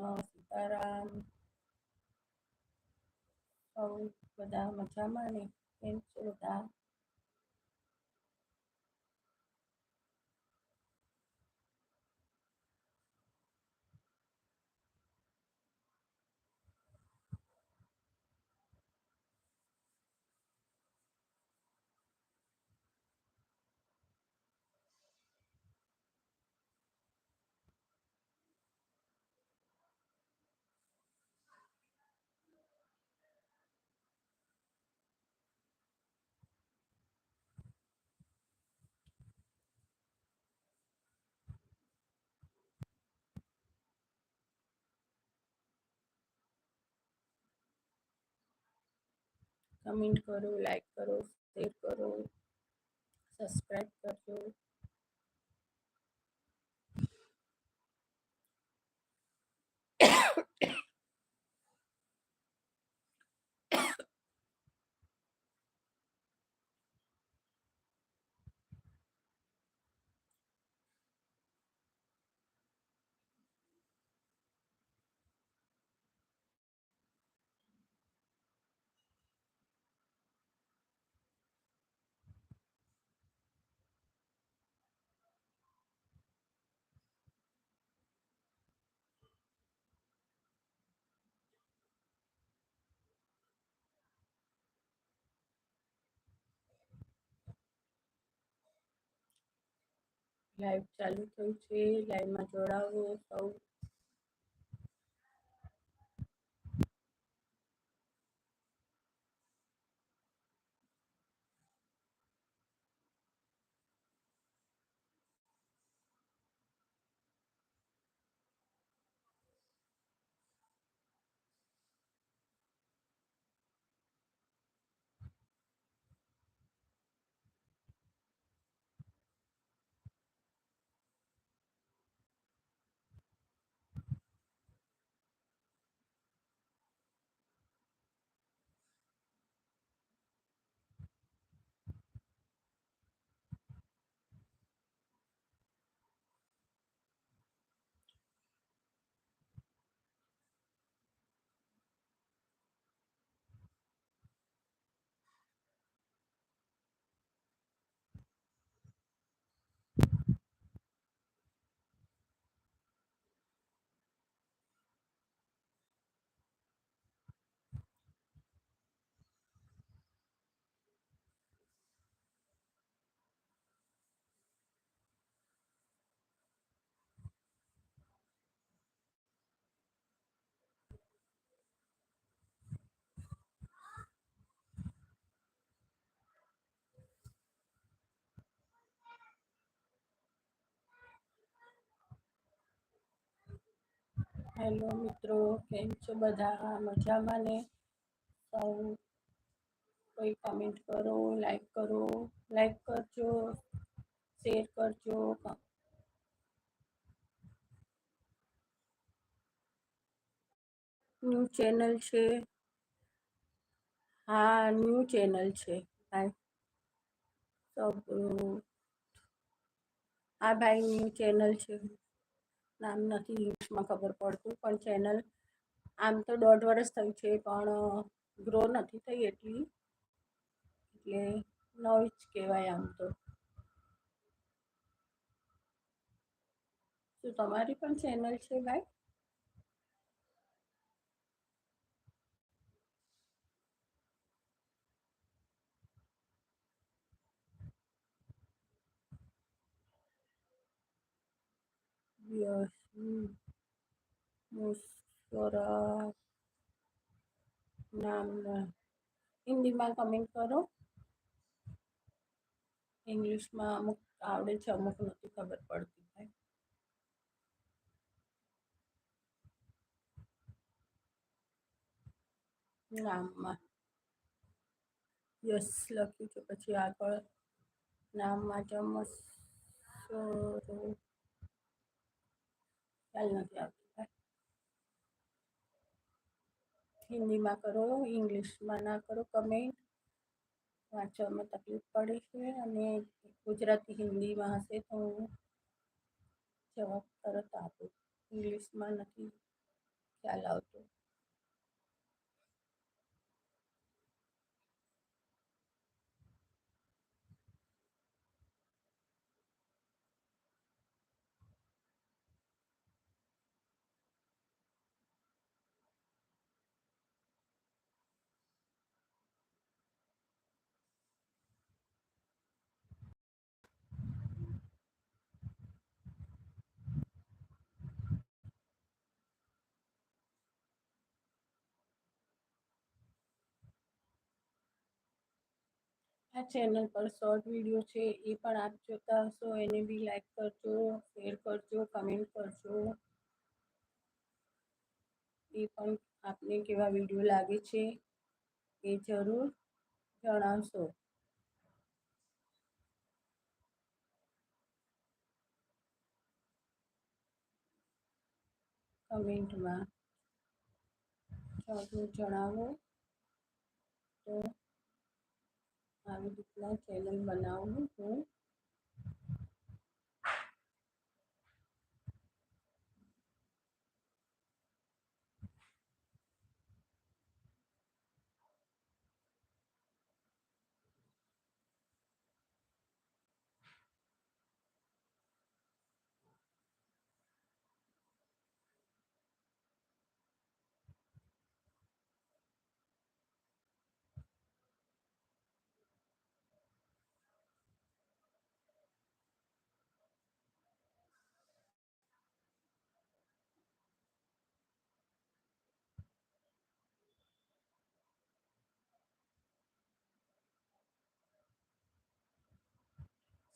કૃષ્ણ સીતારામ. સૌ બધા મજામાં ને? કેમ છો બધા? કમેન્ટ કરો લાઈક કરો શેર કરો સબસ્ક્રાઈબ કરજો. લાઈવ ચાલુ થયું છે લાઈવમાં જોડાવો સૌ. હેલો મિત્રો કેમ છો બધા મજામાં ને સૌ કોઈ કમેન્ટ કરો લાઈક કરો લાઈક કરજો શેર કરજો ન્યૂ ચેનલ છે હા ન્યૂ ચેનલ છે ભાઈ સબ હા ભાઈ ન્યૂ ચેનલ છે નામ નથી ઇંગ્લિશમાં ખબર પડતું, પણ ચેનલ આમ તો દોઢ વર્ષ થયું છે, પણ ગ્રો નથી થઈ એટલી. એટલે નવી જ કહેવાય આમ તો. શું તમારી પણ ચેનલ છે, ભાઈ? યસ મુસ્કરા નામ હિન્દીમાં કમેન્ટ કરો. ઇંગ્લિશમાં અમુક આવડે છે, અમુક નથી ખબર પડતી ભાઈ. નામમાં. યસ લખ્યું છે. પછી આગળ. નામમાં ચમસ ખ્યાલ નથી આવતો હિન્દીમાં કરો, ઇંગ્લિશમાં ના કરો કમેન્ટ વાંચવામાં તકલીફ પડે છે અને ગુજરાતી હિન્દીમાં હશે તો હું જવાબ તરત આપું. ઇંગ્લિશમાં નથી ખ્યાલ આવતો. આ ચેનલ પર શોર્ટ વિડીયો છે એ પણ આપ જોતા હશો એને બી લાઈક કરજો શેર કરજો કમેન્ટ કરજો એ પણ આપને કેવા વિડીયો લાગે છે એ જરૂર જણાવશો કમેન્ટમાં જરૂર જણાવો તો पानी कितना कैगल बना हुआ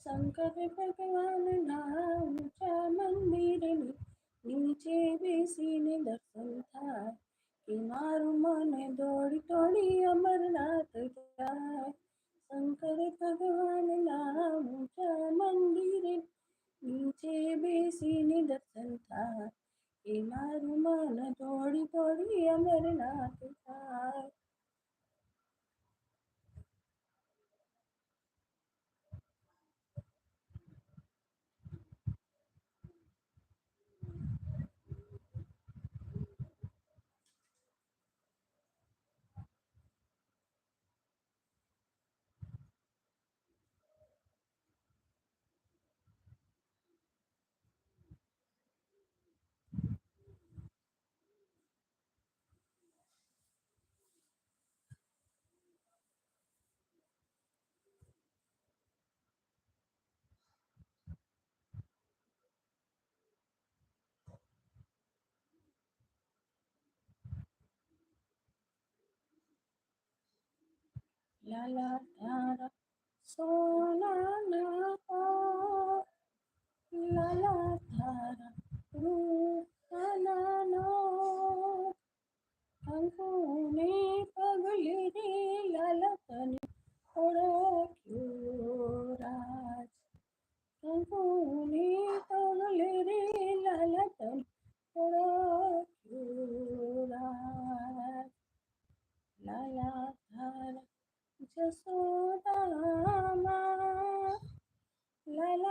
શંકર ભગવાનના ઊંચા મંદિરની નીચે બેસીને દર્શન થાય કે મારું મન દોડી દોડી અમરનાથ જાય શંકર ભગવાનના ઊંચા મંદિરે નીચે બેસીને દર્શન થાય કે મારું મન દોડી દોડી Amarnath la la la la. So la la la. La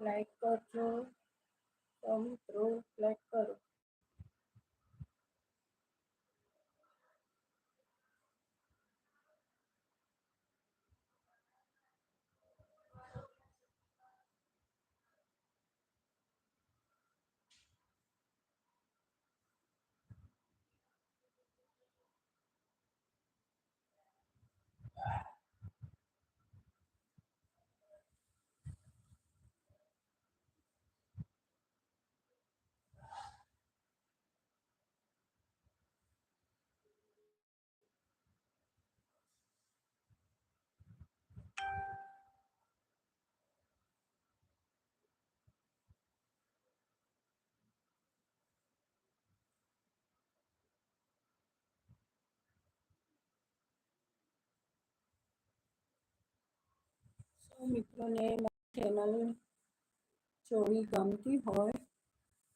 like uh, control મિત્રોને ચેનલ જોવી ગમતી હોય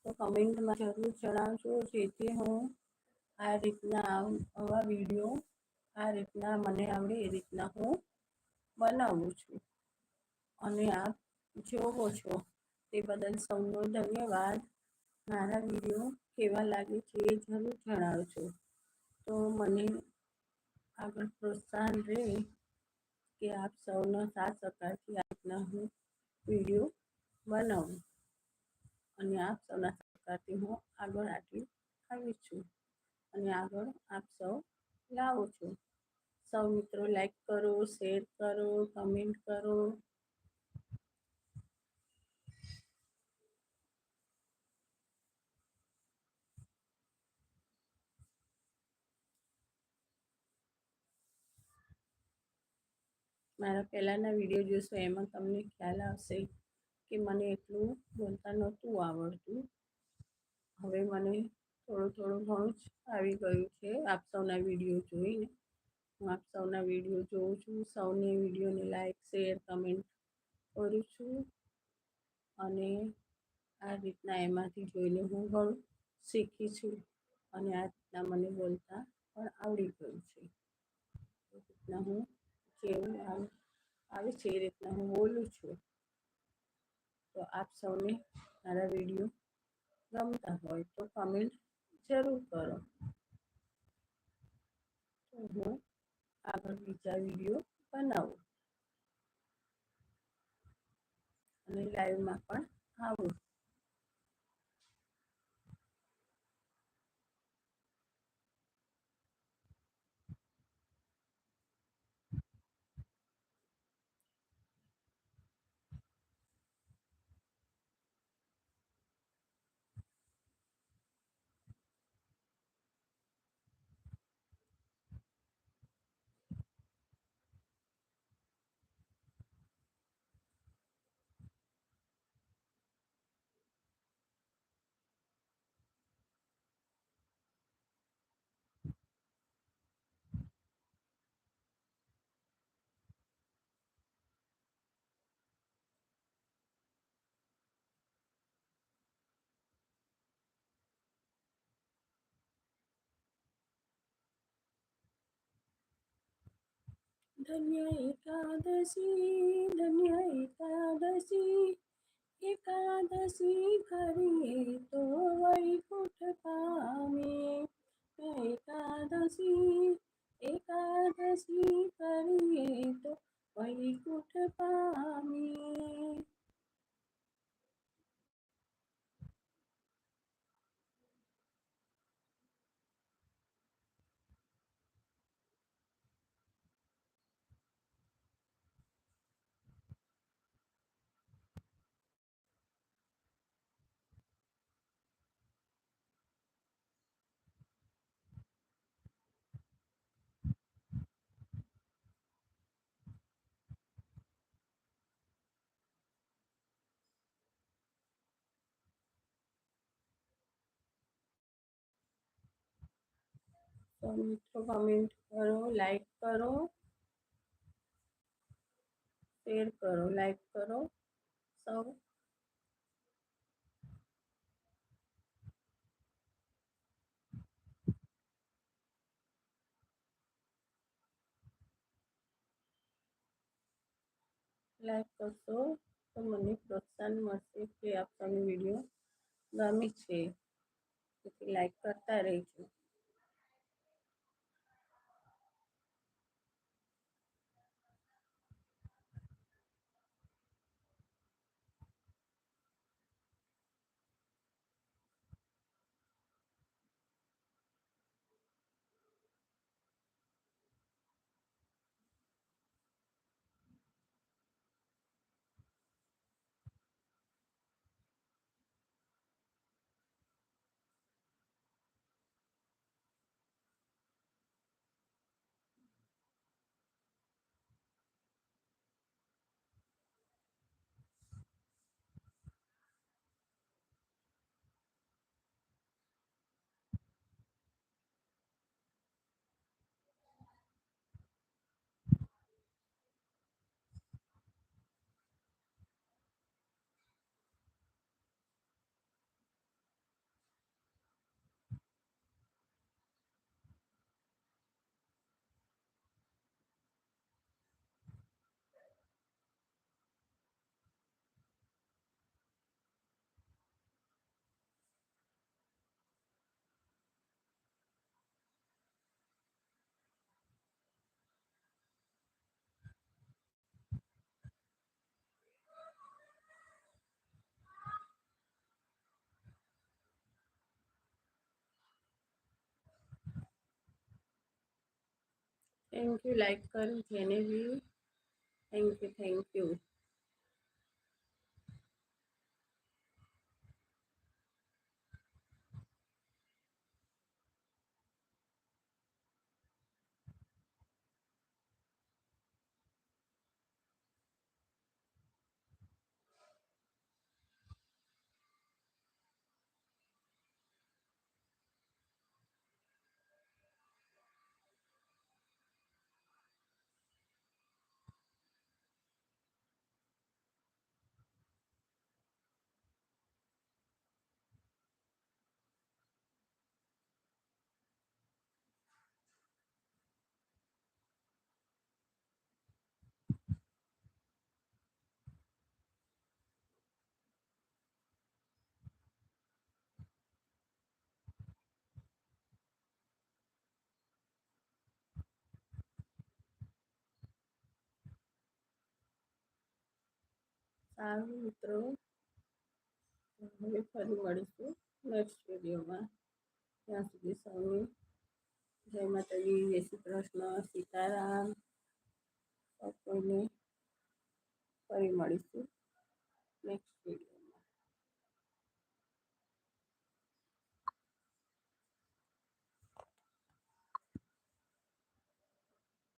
તો કમેન્ટમાં જરૂર જણાવજો, જેથી હું આ રીતના આવા વીડિયો આ રીતના મને આવડે એ રીતના હું બનાવું છું. અને આપ જોવો છો તે બદલ સૌનો ધન્યવાદ. મારા વીડિયો કેવા લાગે છે એ જરૂર જણાવજો. તો મને આગળ પ્રોત્સાહન રહે. કે આપ સૌનો સાથ સહકારથી આજના હું વીડિયો બનાવું અને આપ સૌના સહકારથી હું આગળ આટલી આવી છું અને આગળ આપ સૌ લાવો છો. સૌ મિત્રો લાઈક કરો શેર કરો કમેન્ટ કરો. મારા પહેલાંના વીડિયો જોશો, એમાં તમને ખ્યાલ આવશે કે મને એટલું બોલતા નહોતું આવડતું. હવે મને થોડું થોડું ઘણું જ આવી ગયું છે આપ સૌના વીડિયો જોઈને. હું આપ સૌના વીડિયો જોઉં છું, સૌને વિડીયોને લાઈક શેર કમેન્ટ કરું છું. અને આ રીતના એમાંથી જોઈને હું ઘણું શીખી છું અને આ રીતના મને બોલતા પણ આવડી ગયું છે. એ રીતના હું જેવું આવે છે એ રીતના હું બોલું છું તો આપ સૌને મારા વીડિયો ગમતા હોય તો કમેન્ટ જરૂર કરો તો હું આગળ બીજા વીડિયો બનાવું અને લાઈવમાં પણ આવું धन्य एकादशी धन्य एकादशी एकादशी खरी तो वैकुंठ તો મિત્રો કમેન્ટ કરો લાઈક કરો શેર કરો લાઈક કરો સૌ લાઈક કરશો તો મને પ્રોત્સાહન મળશે કે આપ તમે વિડીયો ગમે છે તેથી લાઈક કરતા રહેજો थैंक यू लाइक कर मैंने भी। थैंक यू थैंक यू સારું મિત્રો હવે ફરી મળીશું નેક્સ્ટ વિડીયોમાં ત્યાં સુધી સૌને જય માતાજી, જય શ્રી કૃષ્ણ, સીતારામ. કોઈને ફરી મળીશું